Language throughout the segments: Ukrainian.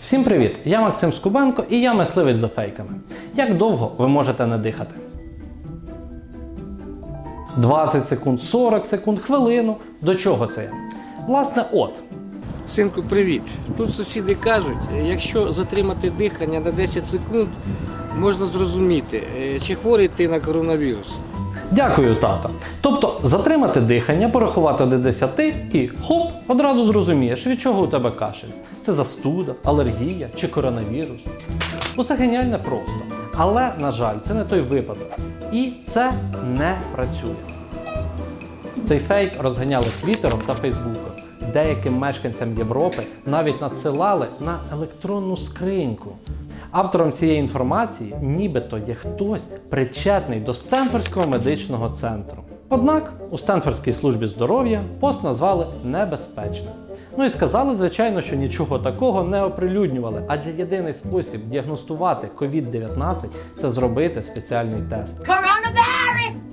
Всім привіт! Я Максим Скубенко і я мисливець за фейками. Як довго ви можете не дихати? 20 секунд, 40 секунд, хвилину. До чого це? Власне, от. Синку, привіт. Тут сусіди кажуть, якщо затримати дихання на 10 секунд, можна зрозуміти, е, чи хворий ти на коронавірус. Дякую, тато. Тобто затримати дихання, порахувати до 10 і хоп, одразу зрозумієш, від чого у тебе кашель. Це застуда, алергія чи коронавірус. Усе геніальне просто. Але, на жаль, це не той випадок. І це не працює. Цей фейк розганяли Твіттером та Фейсбуком. Деяким мешканцям Європи навіть надсилали на електронну скриньку. Автором цієї інформації нібито є хтось причетний до Стенфордського медичного центру. Однак у Стенфордській службі здоров'я пост назвали небезпечним. Ну і сказали, звичайно, що нічого такого не оприлюднювали, адже єдиний спосіб діагностувати COVID-19 це зробити спеціальний тест. Coronavirus!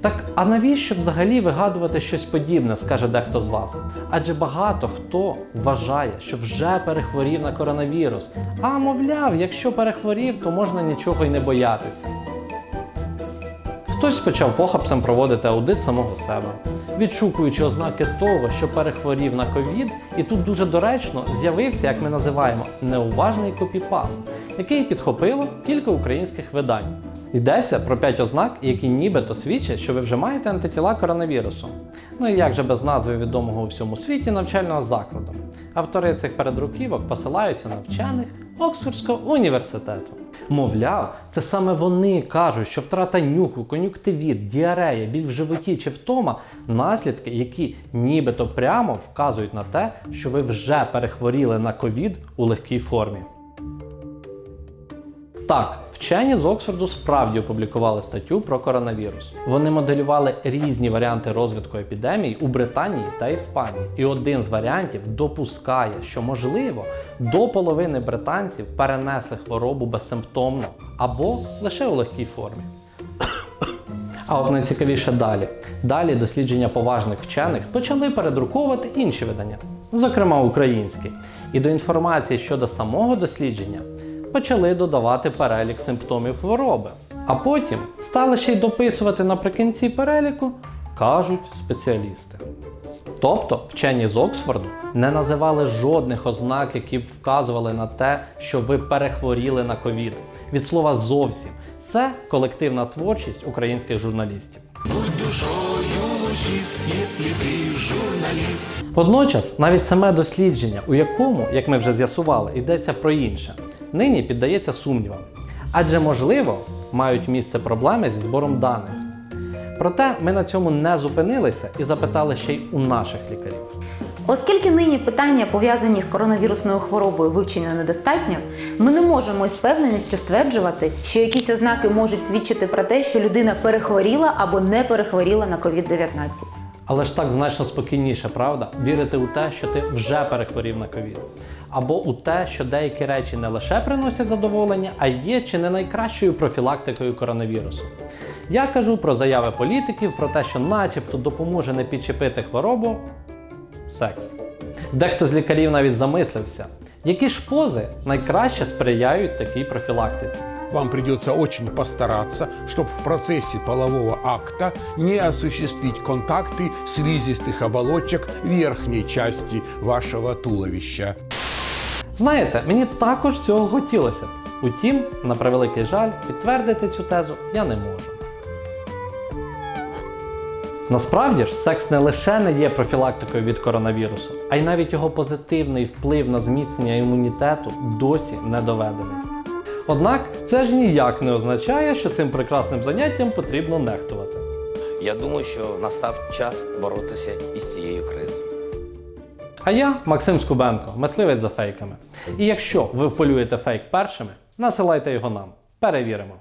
Так, а навіщо взагалі вигадувати щось подібне, скаже дехто з вас? Адже багато хто вважає, що вже перехворів на коронавірус. А мовляв, якщо перехворів, то можна нічого й не боятися. Хтось почав похапцем проводити аудит самого себе, відшукуючи ознаки того, що перехворів на ковід, і тут дуже доречно з'явився, як ми називаємо, неуважний копіпаст, який підхопило кілька українських видань. Йдеться про 5 ознак, які нібито свідчать, що ви вже маєте антитіла коронавірусу. Ну і як же без назви відомого у всьому світі навчального закладу. Автори цих передруківок посилаються на вчених Оксфордського університету. Мовляв, це саме вони кажуть, що втрата нюху, кон'юктивіт, діарея, біль в животі чи втома наслідки, які нібито прямо вказують на те, що ви вже перехворіли на ковід у легкій формі. Так, вчені з Оксфорду справді опублікували статтю про коронавірус. Вони моделювали різні варіанти розвитку епідемії у Британії та Іспанії. І один з варіантів допускає, що можливо до половини британців перенесли хворобу безсимптомно або лише у легкій формі. А от найцікавіше далі. Далі дослідження поважних вчених почали передруковувати інші видання, зокрема українські. І до інформації щодо самого дослідження почали додавати перелік симптомів хвороби. А потім стали ще й дописувати наприкінці переліку, кажуть спеціалісти. Тобто вчені з Оксфорду не називали жодних ознак, які б вказували на те, що ви перехворіли на ковід. Від слова зовсім. Це колективна творчість українських журналістів. Водночас, навіть саме дослідження, у якому, як ми вже з'ясували, йдеться про інше, нині піддається сумнівам. Адже, можливо, мають місце проблеми зі збором даних. Проте ми на цьому не зупинилися і запитали ще й у наших лікарів. Оскільки нині питання, пов'язані з коронавірусною хворобою, вивчення недостатньо, ми не можемо із певненістю стверджувати, що якісь ознаки можуть свідчити про те, що людина перехворіла або не перехворіла на COVID-19. Але ж так значно спокійніше, правда? Вірити у те, що ти вже перехворів на ковід. Або у те, що деякі речі не лише приносять задоволення, а є чи не найкращою профілактикою коронавірусу. Я кажу про заяви політиків про те, що начебто допоможе не підчепити хворобу секс. Дехто з лікарів навіть замислився, які ж пози найкраще сприяють такій профілактиці. Вам придется очень постараться, чтобы в процессе полового акта не осуществить контакты слизистых оболочек верхней части вашего туловища. Знаєте, мені також цього хотілося. б. Утім, на превеликий жаль, підтвердити цю тезу я не можу. Насправді ж, секс не лише не є профілактикою від коронавірусу, а й навіть його позитивний вплив на зміцнення імунітету досі не доведений. Однак це ж ніяк не означає, що цим прекрасним заняттям потрібно нехтувати. Я думаю, що настав час боротися із цією кризою. А я Максим Скубенко, мисливець за фейками. І якщо ви вполюєте фейк першими, насилайте його нам. Перевіримо.